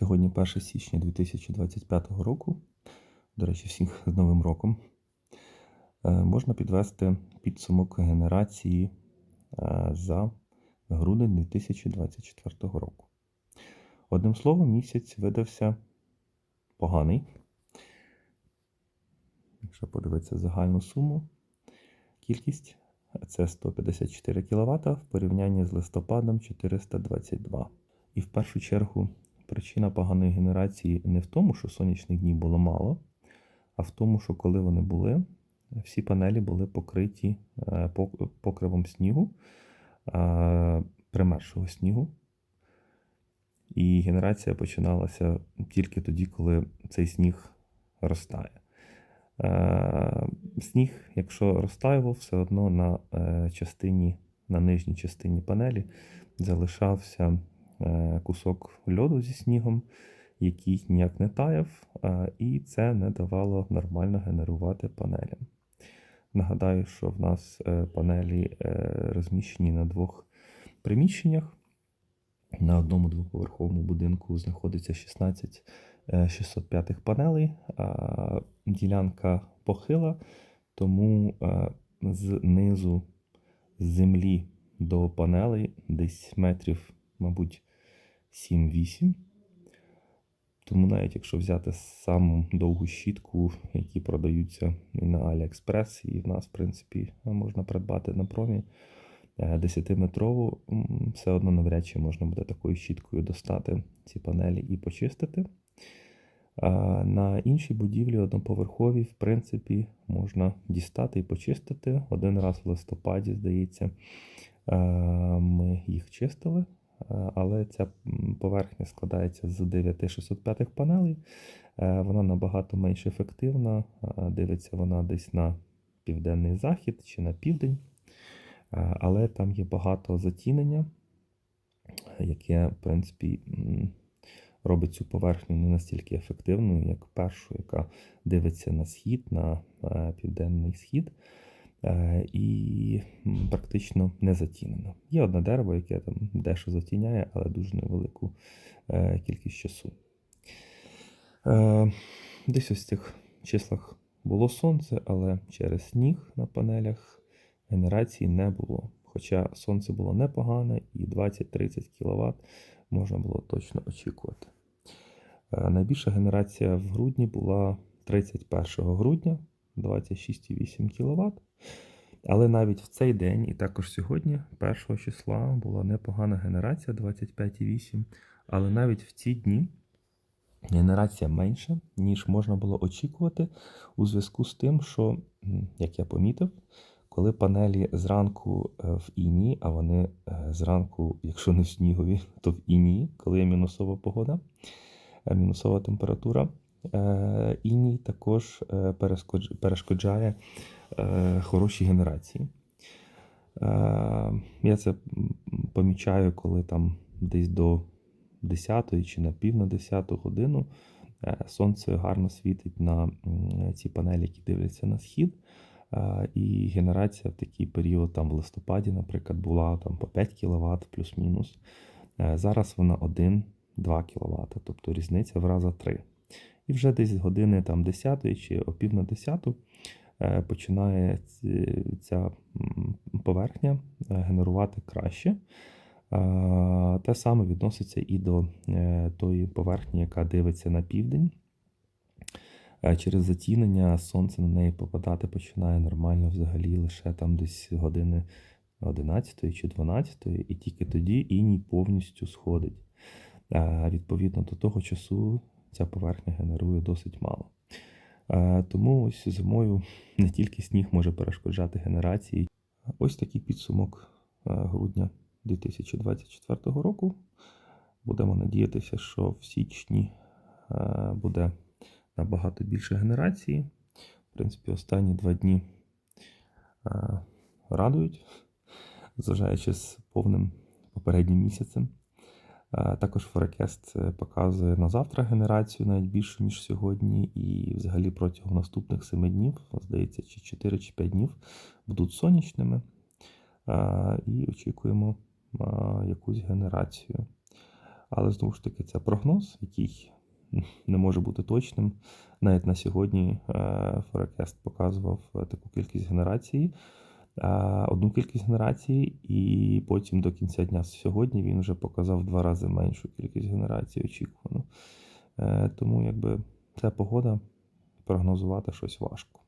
Сьогодні 1 січня 2025 року. До речі, всіх з Новим роком. Е, Можна підвести підсумок генерації е, за грудень 2024 року. Одним словом, місяць видався поганий. Якщо подивитися загальну суму, кількість це 154 кВт в порівнянні з листопадом 422. І в першу чергу причина поганої генерації не в тому, що сонячних днів було мало, а в тому, що коли вони були, всі панелі були покриті е, покривом снігу, е, примершого снігу. І генерація починалася тільки тоді, коли цей сніг розтає. Е, Сніг, якщо розтаював, все одно на частині, на нижній частині панелі залишався кусок льоду зі снігом, який ніяк не таяв, е, і це не давало нормально генерувати панелям. Нагадаю, що в нас е, панелі е, розміщені на двох приміщеннях. На одному двоповерховому будинку знаходиться 16 е, 605 панелей. Ділянка похила, тому е, знизу з землі до панелей десь метрів, мабуть, 7-8. Тому навіть якщо взяти саму довгу щітку, які продаються і на AliExpress, і в нас, в принципі, можна придбати на промі, 10-метрову, все одно навряд чи можна буде такою щіткою достати ці панелі і почистити. На іншій будівлі одноповерховій, в принципі, можна дістати і почистити. Один раз в листопаді, здається, е, ми їх чистили, Е, але ця поверхня складається з 9 605 панелей. Е, Вона набагато менш ефективна. Е, Дивиться вона десь на південний захід чи на південь. Е, Але там є багато затінення, яке, в принципі, робить цю поверхню не настільки ефективною, як першу, яка дивиться на схід, на е, південний схід, е, і практично не затінена. Є одне дерево, яке там дещо затіняє, але дуже невелику е, кількість часу. Е, Десь ось в цих числах було сонце, але через сніг на панелях генерації не було. Хоча сонце було непогане і 20-30 кВт можна було точно очікувати. Е, Найбільша генерація в грудні була 31 грудня 26,8 кВт. Але навіть в цей день, і також сьогодні, 1 числа, була непогана генерація 25,8. Але навіть в ці дні генерація менша, ніж можна було очікувати, у зв'язку з тим, що, як я помітив, коли панелі зранку е, в іні, а вони е, зранку, якщо не в снігові, то в іні, коли є мінусова погода, е, мінусова температура, іній також е, перешкоджає е, хорошій генерації. Е, Я це помічаю, коли там десь до 10 чи на пів на 10 годину е, сонце гарно світить на ці панелі, які дивляться на схід. Е, І генерація в такий період, там в листопаді, наприклад, була там по 5 кВт плюс-мінус. Е, Зараз вона 1-2 кВт, тобто різниця в раза 3. І вже десь з години там 10 чи о пів на 10 е, починає ця поверхня е, генерувати краще. Е, Те саме відноситься і до тої поверхні, яка дивиться на південь. Через затінення сонце на неї попадати починає нормально взагалі лише там десь години 11 чи 12, і тільки тоді іній повністю сходить. Відповідно до того часу ця поверхня генерує досить мало. Е, Тому ось зимою не тільки сніг може перешкоджати генерації. Ось такий підсумок е, грудня 2024 року. Будемо надіятися, що в січні е, буде набагато більше генерації. В принципі, останні два дні радують, зважаючи з повним попереднім місяцем. Е, Також Forecast е, показує на завтра генерацію навіть більше, ніж сьогодні, і взагалі протягом наступних 7 днів, здається, чи 4 чи 5 днів будуть сонячними. Е, І очікуємо якусь генерацію. Але знову ж таки, це прогноз, який не може бути точним. Навіть на сьогодні Forecast показував таку кількість генерації, одну кількість генерації, і потім до кінця дня сьогодні він вже показав два рази меншу кількість генерації очікувану. Е, Тому якби ця погода, прогнозувати щось важко.